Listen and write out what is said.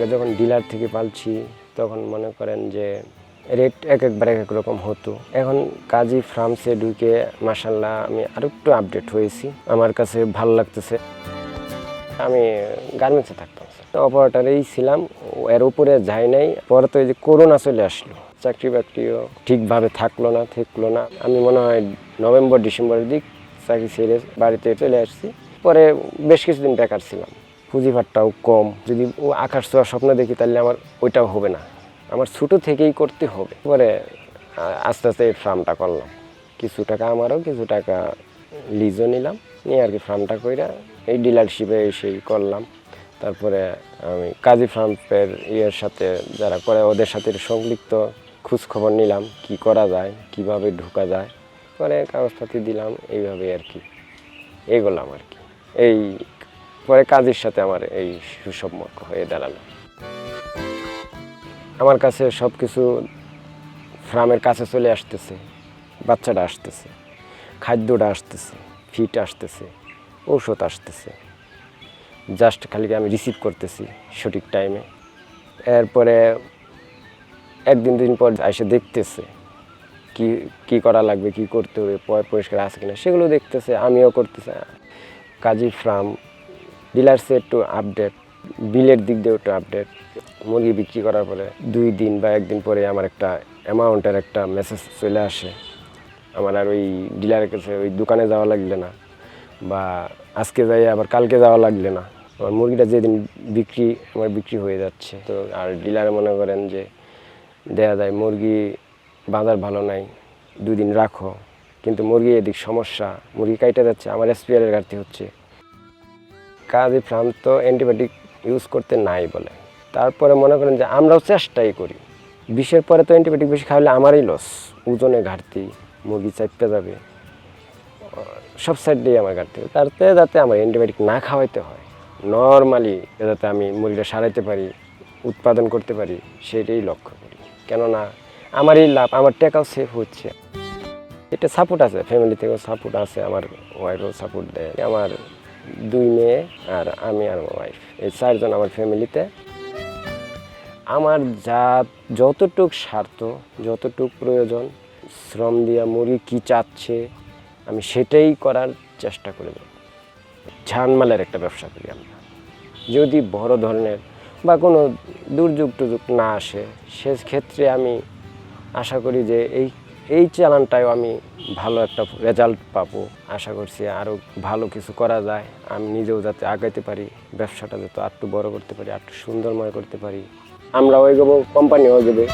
আগে যখন ডিলার থেকে পালছি, তখন মনে করেন যে রেট এক একবার এক এক রকম হতো। এখন কাজী ফ্রামসে ঢুকে মাসাল্লাহ আমি আরও একটু আপডেট হয়েছি। আমার কাছে ভালো লাগতেছে। আমি গার্মেন্টসে থাকতাম অপারেটারেই ছিলাম, এর উপরে যাই নাই। পরে তো এই যে করোনা চলে আসলো। চাকরি বাকরিও ঠিকভাবে থাকল না থাকল না। আমি মনে হয় নভেম্বর, ডিসেম্বরের দিক চাকরি ছেড়ে বাড়িতে চলে আসছি। পরে বেশ কিছুদিন বেকার ছিলাম। পুঁজিভাটটাও কম। যদি ও আকাশ ছোঁয়ার স্বপ্ন দেখি, তাহলে আমার ওইটাও হবে না। আমার ছোটো থেকেই করতে হবে। পরে আস্তে আস্তে এই ফার্মটা করলাম। কিছু টাকা আমারও, কিছু টাকা লিজও নিলাম। নিয়ে আর কি ফার্মটা কইরা এই ডিলারশিপে সেই করলাম। তারপরে আমি কাজী ফার্মের ইয়ের সাথে যারা করে, ওদের সাথে সংলিপ্ত খোঁজ খবর নিলাম। কি করা যায়, কীভাবে ঢোকা যায়। পরে কাগজপাতি দিলাম। এইভাবে আর কি। এগোলাম আর কি। এই পরে কাজের সাথে আমার এই সুসম্পর্ক হয়ে দাঁড়াল। আমার কাছে সব কিছু ফার্মের কাছে চলে আসতেছে, বাচ্চাটা আসতেছে, খাদ্যটা আসতেছে ফিট আসতেছে, ঔষধ আসতেছে। জাস্ট খালি আমি রিসিভ করতেছি সঠিক টাইমে এরপরে একদিন দুদিন পর এসে দেখতেছে কি কি করা লাগবে, কি করতে হবে পরিষ্কার আছে কিনা, সেগুলো দেখতেছে, আমিও করতেছি। কাজী ফার্ম ডিলার্সে একটু আপডেট বিলের দিক দিয়ে একটু আপডেট মুরগি বিক্রি করার পরে দুই দিন বা একদিন পরে আমার একটা অ্যামাউন্টের একটা মেসেজ চলে আসে। আমার আর ওই ডিলারের কাছে ওই দোকানে যাওয়া লাগলে না বা আজকে যাই আবার কালকে যাওয়া লাগলে না। আমার মুরগিটা যেদিন বিক্রি, আমার বিক্রি হয়ে যাচ্ছে। তো আর ডিলারে মনে করেন যে দেয়া যায়, মুরগি বাজার ভালো নাই দুদিন রাখো। কিন্তু মুরগি এদিক সমস্যা, মুরগি কাইটে যাচ্ছে, আমার স্প্রেয়ারের ঘাটতি হচ্ছে। কাজী তো অ্যান্টিবায়োটিক ইউজ করতে নাই বলে। তারপরে মনে করেন যে আমরাও চেষ্টাই করি। বিষের পরে তো অ্যান্টিবায়োটিক বেশি খাওয়ালে আমারই লস ওজনে ঘাটতি, মুরগি চাপতে যাবে। সব সাইড দিয়ে আমার ঘাটতি। তারতে যাতে আমার অ্যান্টিবায়োটিক না খাওয়াইতে হয়। নর্মালি যাতে আমি মুরগিটা সারাইতে পারি, উৎপাদন করতে পারি, সেটাই লক্ষ্য করি। কেননা আমারই লাভ, আমার টাকাও সেভ হচ্ছে। এটা সাপোর্ট আছে ফ্যামিলি থেকেও সাপোর্ট আছে, আমার ওয়াইফও সাপোর্ট দেয়। আমার দুই মেয়ে আর আমি আর আমার ওয়াইফ এই চারজন আমার ফ্যামিলিতে আমার যা যতটুক স্বার্থ, যতটুক প্রয়োজন, শ্রম দিয়া মুরগি কী চাচ্ছে, আমি সেটাই করার চেষ্টা করে। দেব ঝানমালের একটা ব্যবসা করি আমরা। যদি বড় ধরনের বা কোনো দুর্যোগ টুযোগ না আসে সে ক্ষেত্রে আমি আশা করি যে এই এই চ্যানেলটাও আমি ভালো একটা রেজাল্ট পাবো। আশা করছি আরও ভালো কিছু করা যায়। আমি নিজেও যাতে আগাইতে পারি, ব্যবসাটা যাতে আরটু বড় করতে পারি আরটু সুন্দরময় করতে পারি। আমরা আমরাও কোম্পানি হয়ে এগোবে